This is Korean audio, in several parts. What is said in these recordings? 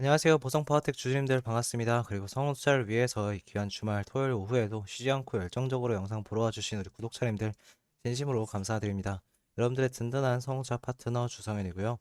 안녕하세요. 보성파워텍 주주님들 반갑습니다. 그리고 성우 투자를 위해서 이 귀한 주말 토요일 오후에도 쉬지 않고 열정적으로 영상 보러 와주신 우리 구독자님들 진심으로 감사드립니다. 여러분들의 든든한 성우자 파트너 주성현이고요.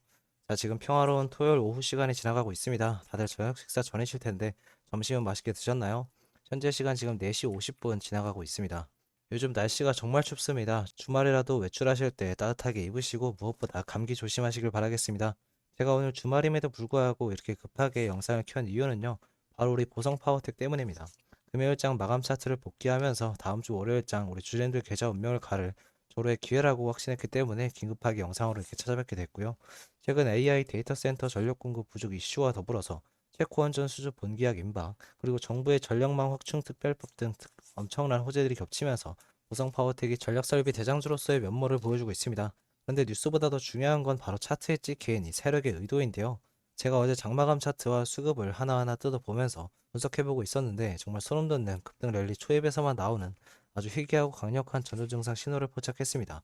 자, 지금 평화로운 토요일 오후 시간이 지나가고 있습니다. 다들 저녁 식사 전이실 텐데 점심은 맛있게 드셨나요? 현재 시간 지금 4시 50분 지나가고 있습니다. 요즘 날씨가 정말 춥습니다. 주말이라도 외출하실 때 따뜻하게 입으시고 무엇보다 감기 조심하시길 바라겠습니다. 제가 오늘 주말임에도 불구하고 이렇게 급하게 영상을 켠 이유는요. 바로 우리 보성 파워텍 때문입니다. 금요일장 마감 차트를 복귀하면서 다음 주 월요일장 우리 주주님들 계좌 운명을 가를 조로의 기회라고 확신했기 때문에 긴급하게 영상으로 이렇게 찾아뵙게 됐고요. 최근 AI 데이터 센터 전력 공급 부족 이슈와 더불어서 체코 원전 수주 본계약 임박 그리고 정부의 전력망 확충 특별법 등 특- 엄청난 호재들이 겹치면서 보성 파워텍이 전력 설비 대장주로서의 면모를 보여주고 있습니다. 그런데 뉴스보다 더 중요한 건 바로 차트에 찍힌 이 세력의 의도인데요. 제가 어제 장마감 차트와 수급을 하나하나 뜯어보면서 분석해보고 있었는데 정말 소름 돋는 급등 랠리 초입에서만 나오는 아주 희귀하고 강력한 전조 증상 신호를 포착했습니다.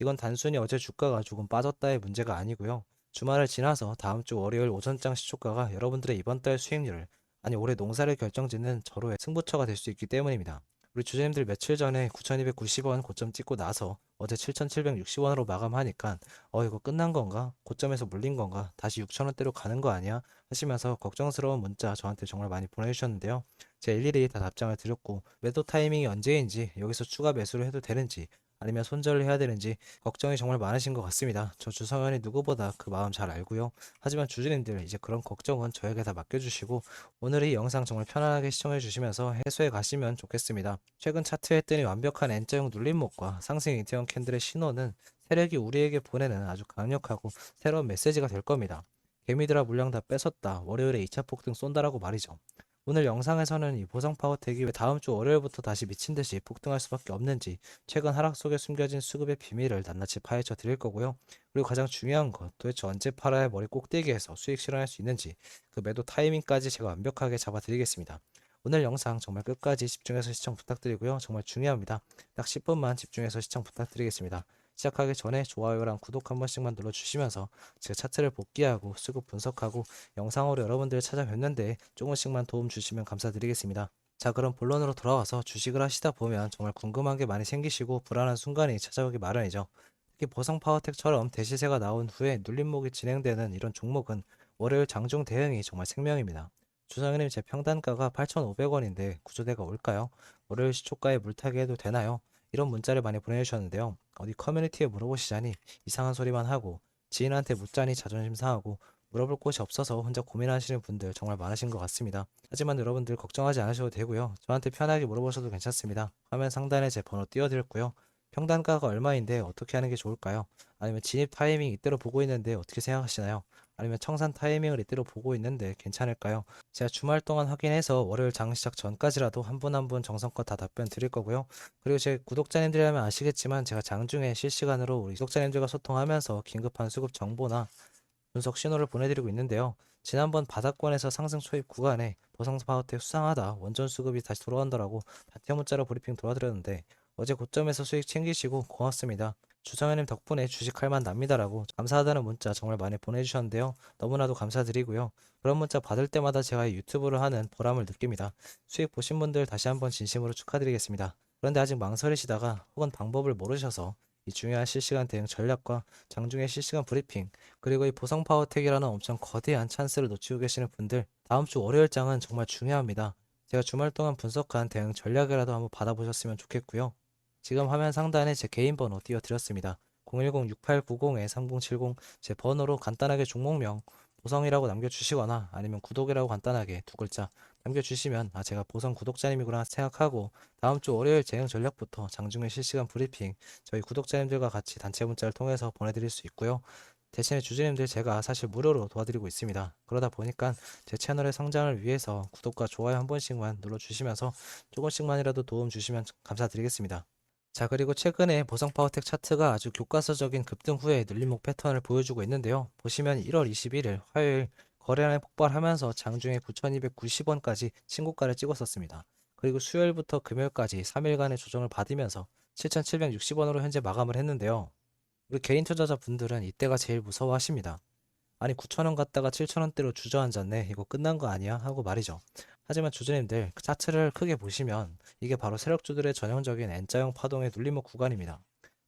이건 단순히 어제 주가가 조금 빠졌다의 문제가 아니고요. 주말을 지나서 다음 주 월요일 오전장 시초가가 여러분들의 이번 달 수익률을 아니 올해 농사를 결정짓는 절호의 승부처가 될 수 있기 때문입니다. 우리 주주님들 며칠 전에 9,290원 고점 찍고 나서 어제 7,760원으로 마감하니까 어 이거 끝난 건가? 고점에서 물린 건가? 다시 6,000원대로 가는 거 아니야? 하시면서 걱정스러운 문자 저한테 정말 많이 보내주셨는데요. 제가 일일이 다 답장을 드렸고 매도 타이밍이 언제인지 여기서 추가 매수를 해도 되는지 아니면 손절을 해야 되는지 걱정이 정말 많으신 것 같습니다. 저 주성현이 누구보다 그 마음 잘 알고요. 하지만 주주님들 이제 그런 걱정은 저에게 다 맡겨주시고 오늘 이 영상 정말 편안하게 시청해 주시면서 해소해 가시면 좋겠습니다. 최근 차트에 뜨니 완벽한 N자형 눌림목과 상승 이태원 캔들의 신호는 세력이 우리에게 보내는 아주 강력하고 새로운 메시지가 될 겁니다. 개미들아 물량 다 뺏었다. 월요일에 2차 폭등 쏜다라고 말이죠. 오늘 영상에서는 이 보성 파워텍이 왜 다음 주 월요일부터 다시 미친 듯이 폭등할 수밖에 없는지 최근 하락 속에 숨겨진 수급의 비밀을 낱낱이 파헤쳐 드릴 거고요. 그리고 가장 중요한 것 도대체 언제 팔아야 머리 꼭대기에서 수익 실현할 수 있는지 그 매도 타이밍까지 제가 완벽하게 잡아 드리겠습니다. 오늘 영상 정말 끝까지 집중해서 시청 부탁드리고요. 정말 중요합니다. 딱 10분만 집중해서 시청 부탁드리겠습니다. 시작하기 전에 좋아요랑 구독 한 번씩만 눌러주시면서 제가 차트를 복귀하고 수급 분석하고 영상으로 여러분들 찾아뵙는데 조금씩만 도움 주시면 감사드리겠습니다. 자, 그럼 본론으로 돌아와서 주식을 하시다 보면 정말 궁금한 게 많이 생기시고 불안한 순간이 찾아오기 마련이죠. 특히 보성 파워텍처럼 대시세가 나온 후에 눌림목이 진행되는 이런 종목은 월요일 장중 대응이 정말 생명입니다. 주상현님 제 평단가가 8,500원인데 구조대가 올까요? 월요일 시초가에 물타기 해도 되나요? 이런 문자를 많이 보내주셨는데요. 어디 커뮤니티에 물어보시자니 이상한 소리만 하고 지인한테 묻자니 자존심 상하고 물어볼 곳이 없어서 혼자 고민하시는 분들 정말 많으신 것 같습니다. 하지만 여러분들 걱정하지 않으셔도 되고요. 저한테 편하게 물어보셔도 괜찮습니다. 화면 상단에 제 번호 띄워드렸고요. 평단가가 얼마인데 어떻게 하는 게 좋을까요? 아니면 진입 타이밍 이대로 보고 있는데 어떻게 생각하시나요? 아니면 청산 타이밍을 이대로 보고 있는데 괜찮을까요? 제가 주말 동안 확인해서 월요일 장 시작 전까지라도 한 분 한 분 정성껏 다 답변 드릴 거고요. 그리고 제 구독자님들이라면 아시겠지만 제가 장중에 실시간으로 우리 구독자님들과 소통하면서 긴급한 수급 정보나 분석 신호를 보내드리고 있는데요. 지난번 바닥권에서 상승 초입 구간에 보성 파워텍 수상하다 원전 수급이 다시 돌아온다라고 다티어 문자로 브리핑 도와드렸는데 어제 고점에서 수익 챙기시고 고맙습니다. 주성현님 덕분에 주식할 만 납니다라고 감사하다는 문자 정말 많이 보내주셨는데요. 너무나도 감사드리고요. 그런 문자 받을 때마다 제가 유튜브를 하는 보람을 느낍니다. 수익 보신 분들 다시 한번 진심으로 축하드리겠습니다. 그런데 아직 망설이시다가 혹은 방법을 모르셔서 이 중요한 실시간 대응 전략과 장중의 실시간 브리핑 그리고 이 보성 파워텍이라는 엄청 거대한 찬스를 놓치고 계시는 분들 다음 주 월요일장은 정말 중요합니다. 제가 주말 동안 분석한 대응 전략이라도 한번 받아보셨으면 좋겠고요. 지금 화면 상단에 제 개인 번호 띄워드렸습니다. 010-6890-3070 제 번호로 간단하게 종목명 보성이라고 남겨주시거나 아니면 구독이라고 간단하게 두 글자 남겨주시면 아 제가 보성 구독자님이구나 생각하고 다음 주 월요일 대응 전략부터 장중에 실시간 브리핑 저희 구독자님들과 같이 단체 문자를 통해서 보내드릴 수 있고요. 대신에 주주님들 제가 사실 무료로 도와드리고 있습니다. 그러다 보니까 제 채널의 성장을 위해서 구독과 좋아요 한 번씩만 눌러주시면서 조금씩만이라도 도움 주시면 감사드리겠습니다. 자, 그리고 최근에 보성 파워텍 차트가 아주 교과서적인 급등 후에 눌림목 패턴을 보여주고 있는데요. 보시면 1월 21일 화요일 거래량이 폭발하면서 장중에 9,290원까지 신고가를 찍었었습니다. 그리고 수요일부터 금요일까지 3일간의 조정을 받으면서 7,760원으로 현재 마감을 했는데요. 우리 개인 투자자 분들은 이때가 제일 무서워하십니다. 아니 9,000원 갔다가 7,000원대로 주저앉았네. 이거 끝난 거 아니야? 하고 말이죠. 하지만 주주님들 그 차트를 크게 보시면 이게 바로 세력주들의 전형적인 N자형 파동의 눌림목 구간입니다.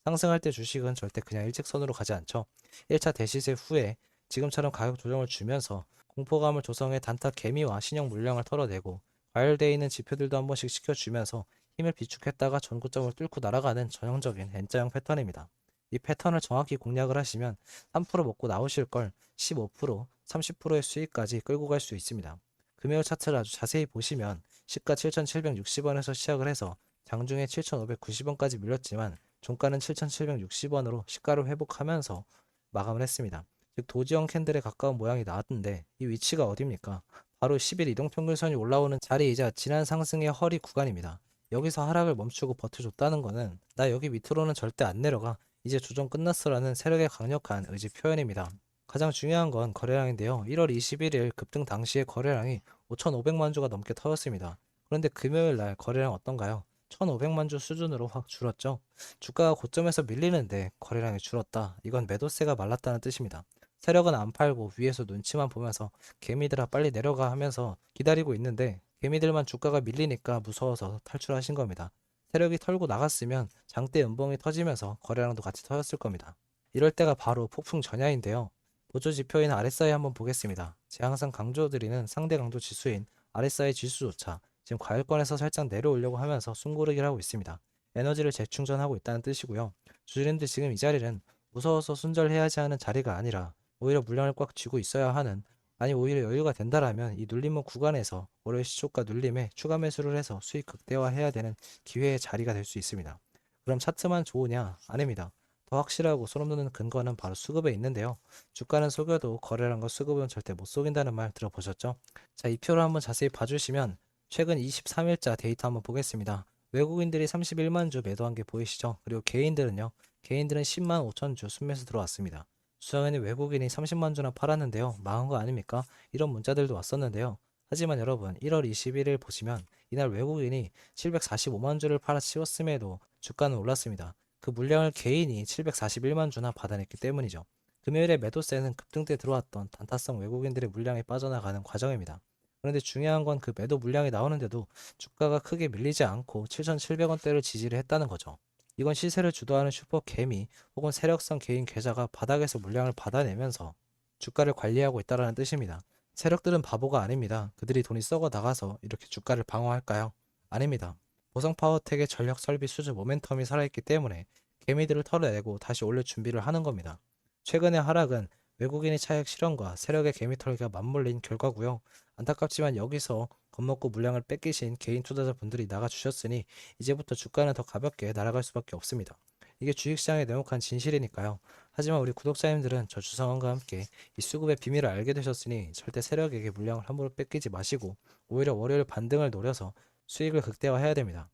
상승할 때 주식은 절대 그냥 일직선으로 가지 않죠. 1차 대시세 후에 지금처럼 가격 조정을 주면서 공포감을 조성해 단타 개미와 신형 물량을 털어내고 과열되어 있는 지표들도 한 번씩 시켜주면서 힘을 비축했다가 전고점을 뚫고 날아가는 전형적인 N자형 패턴입니다. 이 패턴을 정확히 공략을 하시면 3% 먹고 나오실 걸 15%, 30%의 수익까지 끌고 갈 수 있습니다. 금요일 차트를 아주 자세히 보시면 시가 7,760원에서 시작을 해서 장중에 7,590원까지 밀렸지만 종가는 7,760원으로 시가를 회복하면서 마감을 했습니다. 즉 도지형 캔들에 가까운 모양이 나왔는데 이 위치가 어디입니까? 바로 10일 이동평균선이 올라오는 자리이자 지난 상승의 허리 구간입니다. 여기서 하락을 멈추고 버텨줬다는 거는 나 여기 밑으로는 절대 안 내려가 이제 조정 끝났어라는 세력의 강력한 의지 표현입니다. 가장 중요한 건 거래량인데요. 1월 21일 급등 당시의 거래량이 5,500만 주가 넘게 터졌습니다. 그런데 금요일 날 거래량 어떤가요? 1,500만 주 수준으로 확 줄었죠. 주가가 고점에서 밀리는데 거래량이 줄었다. 이건 매도세가 말랐다는 뜻입니다. 세력은 안 팔고 위에서 눈치만 보면서 개미들아 빨리 내려가 하면서 기다리고 있는데 개미들만 주가가 밀리니까 무서워서 탈출하신 겁니다. 세력이 털고 나갔으면 장대 음봉이 터지면서 거래량도 같이 터졌을 겁니다. 이럴 때가 바로 폭풍 전야인데요. 보조 지표인 RSI 한번 보겠습니다. 제가 항상 강조드리는 상대 강도 지수인 RSI 지수조차 지금 과열권에서 살짝 내려오려고 하면서 숨고르기를 하고 있습니다. 에너지를 재충전하고 있다는 뜻이고요. 주주님들 지금 이 자리는 무서워서 순절해야지 하는 자리가 아니라 오히려 물량을 꽉 쥐고 있어야 하는 아니 오히려 여유가 된다라면 이 눌림목 구간에서 월요일 시초가 눌림에 추가 매수를 해서 수익 극대화해야 되는 기회의 자리가 될 수 있습니다. 그럼 차트만 좋으냐? 아닙니다. 더 확실하고 소름 돋는 근거는 바로 수급에 있는데요. 주가는 속여도 거래량과 수급은 절대 못 속인다는 말 들어보셨죠? 자, 이 표를 한번 자세히 봐주시면 최근 23일자 데이터 한번 보겠습니다. 외국인들이 31만 주 매도한 게 보이시죠? 그리고 개인들은요. 개인들은 10만 5천 주 순매수 들어왔습니다. 수장에는 외국인이 30만 주나 팔았는데요. 망한 거 아닙니까? 이런 문자들도 왔었는데요. 하지만 여러분 1월 21일 보시면 이날 외국인이 745만 주를 팔아치웠음에도 주가는 올랐습니다. 그 물량을 개인이 741만 주나 받아냈기 때문이죠. 금요일에 매도세는 급등 때 들어왔던 단타성 외국인들의 물량이 빠져나가는 과정입니다. 그런데 중요한 건 그 매도 물량이 나오는데도 주가가 크게 밀리지 않고 7,700원대를 지지를 했다는 거죠. 이건 시세를 주도하는 슈퍼 개미 혹은 세력성 개인 계좌가 바닥에서 물량을 받아내면서 주가를 관리하고 있다는 뜻입니다. 세력들은 바보가 아닙니다. 그들이 돈이 썩어 나가서 이렇게 주가를 방어할까요? 아닙니다. 보성 파워텍의 전력 설비 수주 모멘텀이 살아있기 때문에 개미들을 털어내고 다시 올릴 준비를 하는 겁니다. 최근의 하락은 외국인의 차익 실현과 세력의 개미 털기가 맞물린 결과고요. 안타깝지만 여기서 겁먹고 물량을 뺏기신 개인 투자자분들이 나가주셨으니 이제부터 주가는 더 가볍게 날아갈 수밖에 없습니다. 이게 주식시장의 냉혹한 진실이니까요. 하지만 우리 구독자님들은 저 주성원과 함께 이 수급의 비밀을 알게 되셨으니 절대 세력에게 물량을 함부로 뺏기지 마시고 오히려 월요일 반등을 노려서 수익을 극대화해야 됩니다.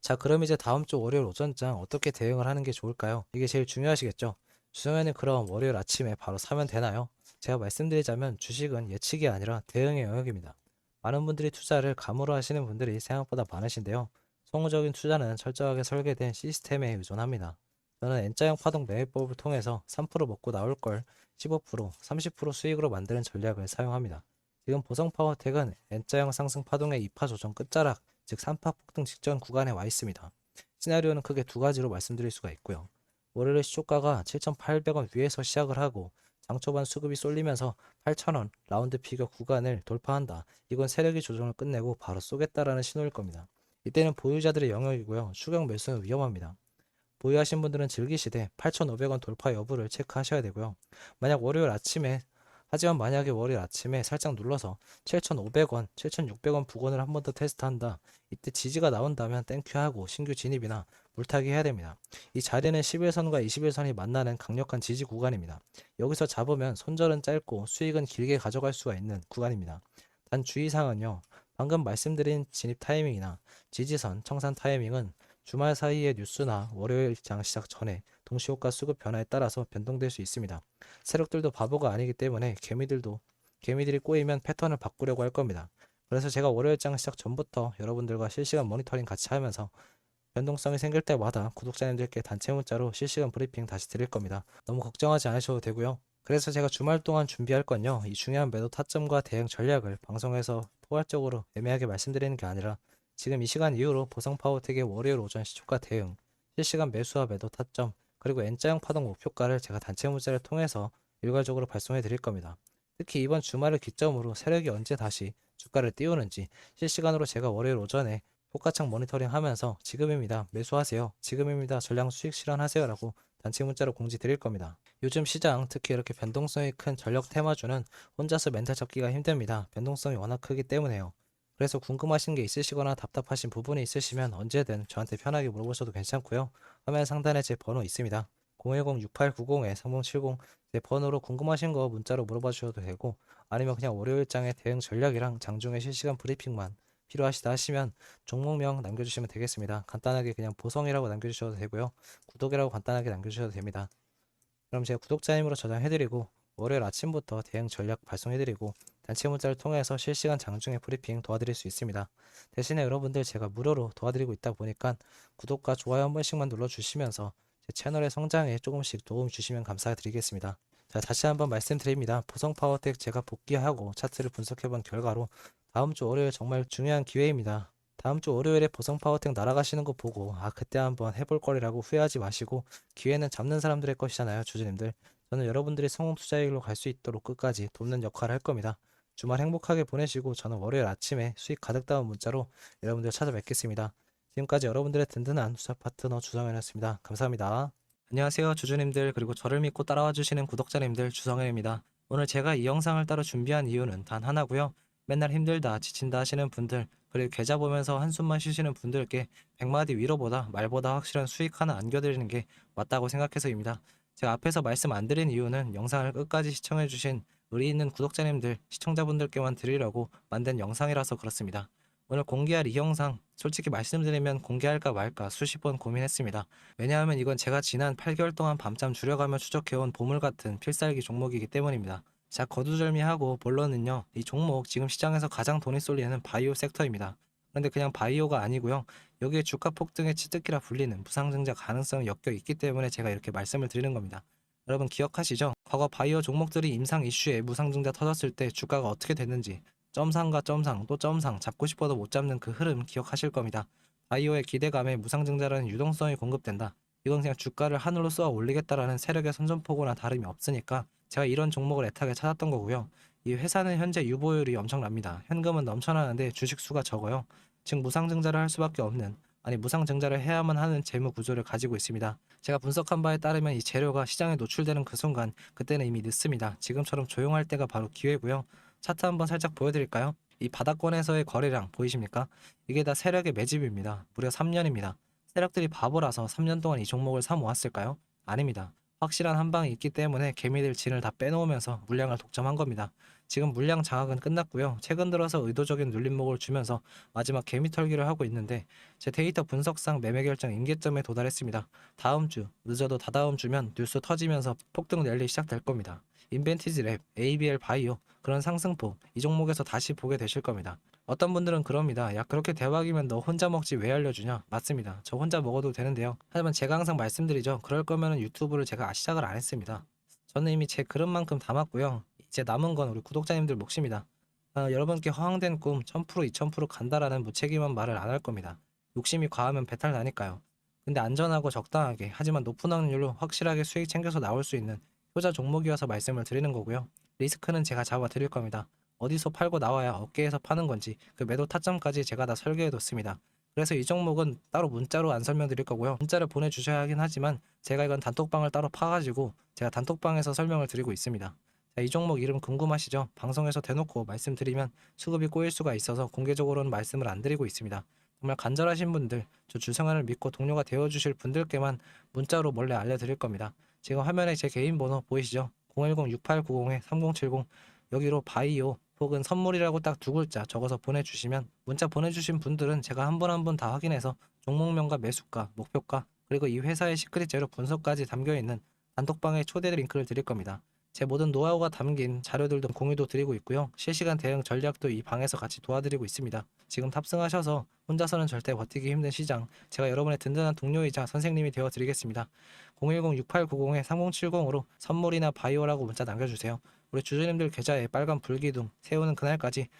자, 그럼 이제 다음 주 월요일 오전장 어떻게 대응을 하는 게 좋을까요? 이게 제일 중요하시겠죠? 주성에는 그럼 월요일 아침에 바로 사면 되나요? 제가 말씀드리자면 주식은 예측이 아니라 대응의 영역입니다. 많은 분들이 투자를 감으로 하시는 분들이 생각보다 많으신데요. 성우적인 투자는 철저하게 설계된 시스템에 의존합니다. 저는 N자형 파동 매매법을 통해서 3% 먹고 나올 걸 15%, 30% 수익으로 만드는 전략을 사용합니다. 지금 보성 파워텍은 N자형 상승 파동의 2파 조정 끝자락, 즉 3파 폭등 직전 구간에 와 있습니다. 시나리오는 크게 두 가지로 말씀드릴 수가 있고요. 월요일 시초가가 7,800원 위에서 시작을 하고 장 초반 수급이 쏠리면서 8,000원 라운드 피겨 구간을 돌파한다. 이건 세력이 조정을 끝내고 바로 쏘겠다라는 신호일 겁니다. 이때는 보유자들의 영역이고요. 추격 매수는 위험합니다. 보유하신 분들은 즐기시되 8,500원 돌파 여부를 체크하셔야 되고요. 만약 월요일 아침에 하지만 만약에 월요일 아침에 살짝 눌러서 7,500원, 7,600원 부근을 한 번 더 테스트한다. 이때 지지가 나온다면 땡큐하고 신규 진입이나 물타기 해야 됩니다. 이 자리는 11선과 21선이 만나는 강력한 지지 구간입니다. 여기서 잡으면 손절은 짧고 수익은 길게 가져갈 수가 있는 구간입니다. 단 주의사항은요. 방금 말씀드린 진입 타이밍이나 지지선, 청산 타이밍은 주말 사이의 뉴스나 월요일 장 시작 전에 동시효과 수급 변화에 따라서 변동될 수 있습니다. 세력들도 바보가 아니기 때문에 개미들도 개미들이 꼬이면 패턴을 바꾸려고 할 겁니다. 그래서 제가 월요일 장 시작 전부터 여러분들과 실시간 모니터링 같이 하면서 변동성이 생길 때마다 구독자님들께 단체 문자로 실시간 브리핑 다시 드릴 겁니다. 너무 걱정하지 않으셔도 되고요. 그래서 제가 주말 동안 준비할 건요. 이 중요한 매도 타점과 대응 전략을 방송에서 포괄적으로 애매하게 말씀드리는 게 아니라 지금 이 시간 이후로 보성 파워텍의 월요일 오전 시초가 대응, 실시간 매수와 매도 타점, 그리고 N자형 파동 목표가를 제가 단체 문자를 통해서 일괄적으로 발송해 드릴 겁니다. 특히 이번 주말을 기점으로 세력이 언제 다시 주가를 띄우는지 실시간으로 제가 월요일 오전에 포가창 모니터링 하면서 지금입니다. 매수하세요. 지금입니다. 전량 수익 실현하세요. 라고 단체 문자로 공지 드릴 겁니다. 요즘 시장 특히 이렇게 변동성이 큰 전력 테마주는 혼자서 멘탈 잡기가 힘듭니다. 변동성이 워낙 크기 때문에요. 그래서 궁금하신 게 있으시거나 답답하신 부분이 있으시면 언제든 저한테 편하게 물어보셔도 괜찮고요. 화면 상단에 제 번호 있습니다. 010-6890-3070 제 번호로 궁금하신 거 문자로 물어봐 주셔도 되고 아니면 그냥 월요일장의 대응 전략이랑 장중의 실시간 브리핑만 필요하시다 하시면 종목명 남겨주시면 되겠습니다. 간단하게 그냥 보성이라고 남겨주셔도 되고요. 구독이라고 간단하게 남겨주셔도 됩니다. 그럼 제가 구독자님으로 저장해드리고 월요일 아침부터 대응 전략 발송해드리고 단체 문자를 통해서 실시간 장중의 브리핑 도와드릴 수 있습니다. 대신에 여러분들 제가 무료로 도와드리고 있다 보니까 구독과 좋아요 한 번씩만 눌러주시면서 제 채널의 성장에 조금씩 도움 주시면 감사드리겠습니다. 자, 다시 한번 말씀드립니다. 보성 파워텍 제가 복귀하고 차트를 분석해본 결과로 다음 주 월요일 정말 중요한 기회입니다. 다음 주 월요일에 보성 파워텍 날아가시는 거 보고 아 그때 한번 해볼 거리라고 후회하지 마시고 기회는 잡는 사람들의 것이잖아요 주주님들 저는 여러분들이 성공 투자의 길로 갈 수 있도록 끝까지 돕는 역할을 할 겁니다 주말 행복하게 보내시고 저는 월요일 아침에 수익 가득 담은 문자로 여러분들 찾아뵙겠습니다. 지금까지 여러분들의 든든한 투자 파트너 주성현이었습니다. 감사합니다. 안녕하세요. 주주님들 그리고 저를 믿고 따라와 주시는 구독자님들 주성현입니다. 오늘 제가 이 영상을 따로 준비한 이유는 단 하나고요. 맨날 힘들다 지친다 하시는 분들 그리고 계좌 보면서 한숨만 쉬시는 분들께 100마디 위로보다 말보다 확실한 수익 하나 안겨드리는 게 맞다고 생각해서입니다. 제가 앞에서 말씀 안 드린 이유는 영상을 끝까지 시청해주신 의리 있는 구독자님들, 시청자분들께만 드리려고 만든 영상이라서 그렇습니다. 오늘 공개할 이 영상 솔직히 말씀드리면 공개할까 말까 수십 번 고민했습니다. 왜냐하면 이건 제가 지난 8개월 동안 밤잠 줄여가며 추적해온 보물 같은 필살기 종목이기 때문입니다. 자, 거두절미하고 본론은요. 이 종목 지금 시장에서 가장 돈이 쏠리는 바이오 섹터입니다. 그런데 그냥 바이오가 아니고요. 여기에 주가 폭등의 치트키라 불리는 부상증자 가능성이 엮여 있기 때문에 제가 이렇게 말씀을 드리는 겁니다. 여러분 기억하시죠? 과거 바이오 종목들이 임상 이슈에 무상증자 터졌을 때 주가가 어떻게 됐는지 점상과 점상 또 점상 잡고 싶어도 못 잡는 그 흐름 기억하실 겁니다. 바이오의 기대감에 무상증자라는 유동성이 공급된다. 이건 그냥 주가를 하늘로 쏘아 올리겠다라는 세력의 선전포고나 다름이 없으니까 제가 이런 종목을 애타게 찾았던 거고요. 이 회사는 현재 유보율이 엄청납니다. 현금은 넘쳐나는데 주식 수가 적어요. 즉 무상증자를 할 수밖에 없는 아니 무상증자를 해야만 하는 재무 구조를 가지고 있습니다. 제가 분석한 바에 따르면 이 재료가 시장에 노출되는 그 순간 그때는 이미 늦습니다. 지금처럼 조용할 때가 바로 기회고요. 차트 한번 살짝 보여드릴까요? 이 바닥권에서의 거래량 보이십니까? 이게 다 세력의 매집입니다. 무려 3년입니다. 세력들이 바보라서 3년 동안 이 종목을 사 모았을까요? 아닙니다. 확실한 한 방이 있기 때문에 개미들 진을 다 빼놓으면서 물량을 독점한 겁니다. 지금 물량 장악은 끝났고요. 최근 들어서 의도적인 눌림목을 주면서 마지막 개미 털기를 하고 있는데 제 데이터 분석상 매매 결정 임계점에 도달했습니다. 다음 주, 늦어도 다다음 주면 뉴스 터지면서 폭등 랠리 시작될 겁니다. 인벤티지 랩, ABL 바이오 그런 상승폭 이 종목에서 다시 보게 되실 겁니다. 어떤 분들은 그럽니다. 야 그렇게 대박이면 너 혼자 먹지 왜 알려주냐? 맞습니다. 저 혼자 먹어도 되는데요. 하지만 제가 항상 말씀드리죠. 그럴 거면 유튜브를 제가 시작을 안 했습니다. 저는 이미 제 그릇만큼 담았고요. 이제 남은 건 우리 구독자님들 몫입니다. 어, 여러분께 허황된 꿈 1000% 2000% 간다라는 무책임한 말을 안 할 겁니다. 욕심이 과하면 배탈 나니까요. 근데 안전하고 적당하게 하지만 높은 확률로 확실하게 수익 챙겨서 나올 수 있는 효자 종목이어서 말씀을 드리는 거고요. 리스크는 제가 잡아 드릴 겁니다. 어디서 팔고 나와야 어깨에서 파는 건지 그 매도 타점까지 제가 다 설계해 뒀습니다. 그래서 이 종목은 따로 문자로 안 설명드릴 거고요. 문자를 보내주셔야 하긴 하지만 제가 이건 단톡방을 따로 파가지고 제가 단톡방에서 설명을 드리고 있습니다. 자, 이 종목 이름 궁금하시죠? 방송에서 대놓고 말씀드리면 수급이 꼬일 수가 있어서 공개적으로는 말씀을 안 드리고 있습니다. 정말 간절하신 분들, 저 주성환을 믿고 동료가 되어주실 분들께만 문자로 몰래 알려드릴 겁니다. 지금 화면에 제 개인 번호 보이시죠? 010-6890-3070 여기로 바이오 혹은 선물이라고 딱 두 글자 적어서 보내주시면 문자 보내주신 분들은 제가 한 분 한 분 다 확인해서 종목명과 매수가, 목표가 그리고 이 회사의 시크릿 재료 분석까지 담겨있는 단톡방에 초대 링크를 드릴 겁니다. 제 모든 노하우가 담긴 자료들도 공유도 드리고 있고요. 실시간 대응 전략도 이 방에서 같이 도와드리고 있습니다. 지금 탑승하셔서 혼자서는 절대 버티기 힘든 시장, 제가 여러분의 든든한 동료이자 선생님이 되어 드리겠습니다. 010-6890-3070으로 선물이나 바이오라고 문자 남겨주세요. 우리 주주님들 계좌에 빨간 불기둥 세우는 그날까지